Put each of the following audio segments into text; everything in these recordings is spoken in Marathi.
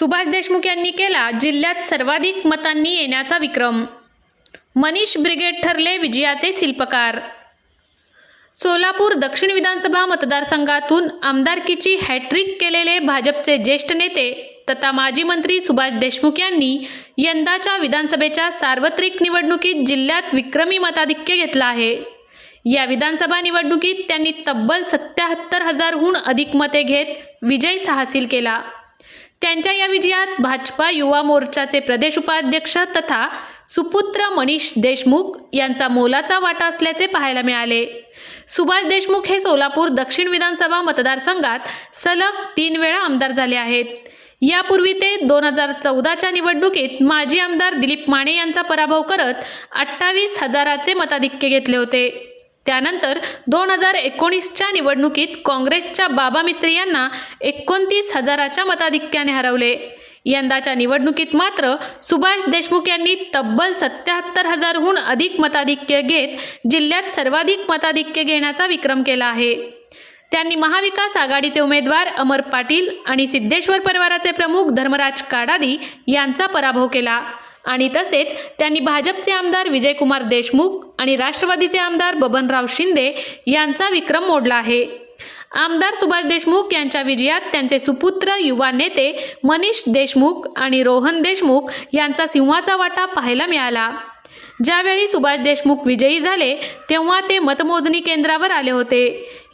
सुभाष देशमुख यांनी केला जिल्ह्यात सर्वाधिक मतांनी येण्याचा विक्रम. मनीष ब्रिगेड ठरले विजयाचे शिल्पकार. सोलापूर दक्षिण विधानसभा मतदारसंघातून आमदारकीची हॅट्रिक केलेले भाजपचे ज्येष्ठ नेते तथा माजी मंत्री सुभाष देशमुख यांनी यंदाच्या विधानसभेच्या सार्वत्रिक निवडणुकीत जिल्ह्यात विक्रमी मताधिक्य घेतला आहे. या विधानसभा निवडणुकीत त्यांनी तब्बल सत्याहत्तर हजारहून अधिक मते घेत विजय साहसील केला. त्यांच्या या विजयात भाजपा युवा मोर्चाचे प्रदेश उपाध्यक्ष तथा सुपुत्र मनीष देशमुख यांचा मोलाचा वाटा असल्याचे पाहायला मिळाले. सुभाष देशमुख हे सोलापूर दक्षिण विधानसभा मतदारसंघात सलग तीन वेळा आमदार झाले आहेत. यापूर्वी ते दोन हजार चौदाच्या निवडणुकीत माजी आमदार दिलीप माने यांचा पराभव करत अठ्ठावीस हजाराचे मताधिक्य घेतले होते. त्यानंतर दोन हजार एकोणीसच्या निवडणुकीत काँग्रेसच्या बाबा मिस्त्री यांना एकोणतीस हजाराच्या मताधिक्याने हरवले. यंदाच्या निवडणुकीत मात्र सुभाष देशमुख यांनी तब्बल सत्याहत्तर हजारहून अधिक मताधिक्य घेत जिल्ह्यात सर्वाधिक मताधिक्य घेण्याचा विक्रम केला आहे. त्यांनी महाविकास आघाडीचे उमेदवार अमर पाटील आणि सिद्धेश्वर परिवाराचे प्रमुख धर्मराज काडादी यांचा पराभव केला. आणि तसेच त्यांनी भाजपचे आमदार विजयकुमार देशमुख आणि राष्ट्रवादीचे आमदार बबनराव शिंदे यांचा विक्रम मोडला आहे. आमदार सुभाष देशमुख यांच्या विजयात त्यांचे सुपुत्र युवा नेते मनीष देशमुख आणि रोहन देशमुख यांचा सिंहाचा वाटा पाहायला मिळाला. ज्यावेळी सुभाष देशमुख विजयी झाले तेव्हा ते मतमोजणी केंद्रावर आले होते.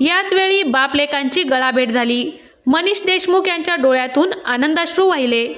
याचवेळी बापलेकांची गळाभेट झाली. मनीष देशमुख यांच्या डोळ्यातून आनंदाश्रू वाहिले.